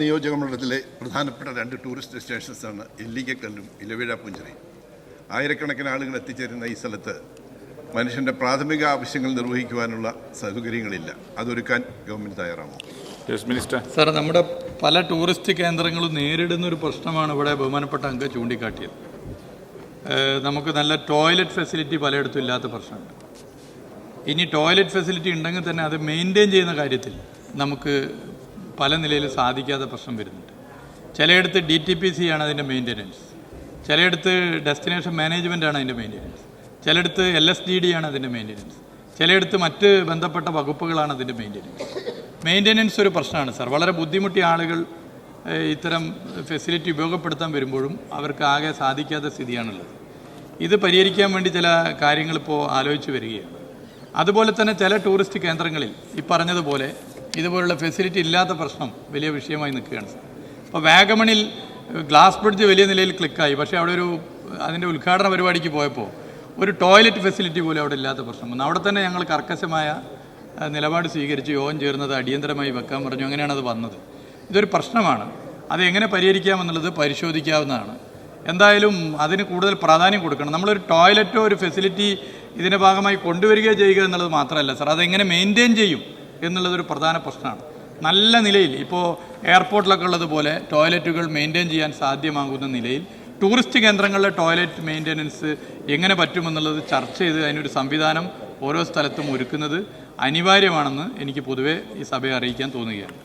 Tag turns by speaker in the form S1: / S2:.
S1: നിയോജക മണ്ഡലത്തിലെ പ്രധാനപ്പെട്ട രണ്ട് ടൂറിസ്റ്റ് ഡെസ്റ്റിനേഷൻസാണ് എല്ലിക്കക്കല്ലും ഇലവിഴ പുഞ്ചിറി ആയിരക്കണക്കിന് ആളുകൾ എത്തിച്ചേരുന്ന ഈ സ്ഥലത്ത് മനുഷ്യന്റെ പ്രാഥമിക ആവശ്യങ്ങൾ നിർവഹിക്കുവാനുള്ള സൗകര്യങ്ങളില്ല. അതൊരുക്കാൻ ഗവൺമെന്റ് തയ്യാറാണോ?
S2: യെസ് മിനിസ്റ്റർ
S3: സാർ നമ്മുടെ പല ടൂറിസ്റ്റ് കേന്ദ്രങ്ങളും നേരിടുന്ന ഒരു പ്രശ്നമാണ് ഇവിടെ ബഹുമാനപ്പെട്ട അംഗം ചൂണ്ടിക്കാട്ടിയത്. നമുക്ക് നല്ല ടോയ്ലറ്റ് ഫെസിലിറ്റി പലയിടത്തും ഇല്ലാത്ത പ്രശ്നമുണ്ട്. ഇനി ടോയ്ലറ്റ് ഫെസിലിറ്റി ഉണ്ടെങ്കിൽ തന്നെ അത് മെയിന്റെയിൻ ചെയ്യുന്ന കാര്യത്തിൽ നമുക്ക് പല നിലയിലും സാധിക്കാത്ത പ്രശ്നം വരുന്നുണ്ട്. ചിലയിടത്ത് ഡി ടി പി സി ആണ് അതിന്റെ മെയിന്റെനൻസ് ചിലയിടത്ത് ഡെസ്റ്റിനേഷൻ മാനേജ്മെന്റ് ആണ് അതിന്റെ മെയിന്റെനൻസ് ചിലയിടത്ത് എൽ എസ് ഡി ഡി ആണ് അതിന്റെ മെയിന്റെനൻസ് ചിലയിടത്ത് മറ്റ് ബന്ധപ്പെട്ട വകുപ്പുകളാണ് അതിന്റെ മെയിന്റെനൻസ് മെയിന്റെനൻസ് ഒരു പ്രശ്നമാണ് സാർ. വളരെ ബുദ്ധിമുട്ടിയ ആളുകൾ ഇത്തരം ഫെസിലിറ്റി ഉപയോഗപ്പെടുത്താൻ വരുമ്പോഴും അവർക്ക് ആകെ സാധിക്കാത്ത സ്ഥിതിയാണുള്ളത്. ഇത് പരിഹരിക്കാൻ വേണ്ടി ചില കാര്യങ്ങൾ ഇപ്പോൾ ആലോചിച്ച് വരികയാണ്. അതുപോലെ തന്നെ ചില ടൂറിസ്റ്റ് കേന്ദ്രങ്ങളിൽ ഈ പറഞ്ഞതുപോലെ ഇതുപോലുള്ള ഫെസിലിറ്റി ഇല്ലാത്ത പ്രശ്നം വലിയ വിഷയമായി നിൽക്കുകയാണ്. അപ്പോൾ വാഗമണിൽ ഗ്ലാസ് ബ്രിഡ്ജ് വലിയ നിലയിൽ ക്ലിക്കായി പക്ഷേ അവിടെ ഒരു അതിന്റെ ഉദ്ഘാടന പരിപാടിക്ക് പോയപ്പോൾ ഒരു ടോയ്ലറ്റ് ഫെസിലിറ്റി പോലും അവിടെ ഇല്ലാത്ത പ്രശ്നം വന്നു. അവിടെ തന്നെ ഞങ്ങൾ കർക്കശമായ നിലപാട് സ്വീകരിച്ച് യോഗം ചേർന്നത് അടിയന്തരമായി വെക്കാൻ പറഞ്ഞു. അങ്ങനെയാണ് അത് വന്നത്. ഇതൊരു പ്രശ്നമാണ്. അത് എങ്ങനെ പരിഹരിക്കാമെന്നുള്ളത് പരിശോധിക്കാവുന്നതാണ്. എന്തായാലും അതിന് കൂടുതൽ പ്രാധാന്യം കൊടുക്കണം. നമ്മളൊരു ടോയ്ലറ്റോ ഒരു ഫെസിലിറ്റി ഇതിന്റെ ഭാഗമായി കൊണ്ടുവരിക ചെയ്യുക എന്നുള്ളത് മാത്രമല്ല സാർ. അതെങ്ങനെ മെയിന്റെയിൻ ചെയ്യും? എന്നുള്ളതൊരു പ്രധാന പ്രശ്നമാണ്. നല്ല നിലയിൽ ഇപ്പോൾ എയർപോർട്ടിലൊക്കെ ഉള്ളതുപോലെ ടോയ്ലറ്റുകൾ മെയിന്റെയിൻ ചെയ്യാൻ സാധ്യമാകുന്ന നിലയിൽ ടൂറിസ്റ്റ് കേന്ദ്രങ്ങളിലെ ടോയ്ലറ്റ് മെയിന്റെനൻസ് എങ്ങനെ പറ്റുമെന്നുള്ളത് ചർച്ച ചെയ്ത് അതിനൊരു സംവിധാനം ഓരോ സ്ഥലത്തും ഒരുക്കുന്നത് അനിവാര്യമാണെന്ന് എനിക്ക് പൊതുവേ ഈ സഭയെ അറിയിക്കാൻ തോന്നുകയാണ്.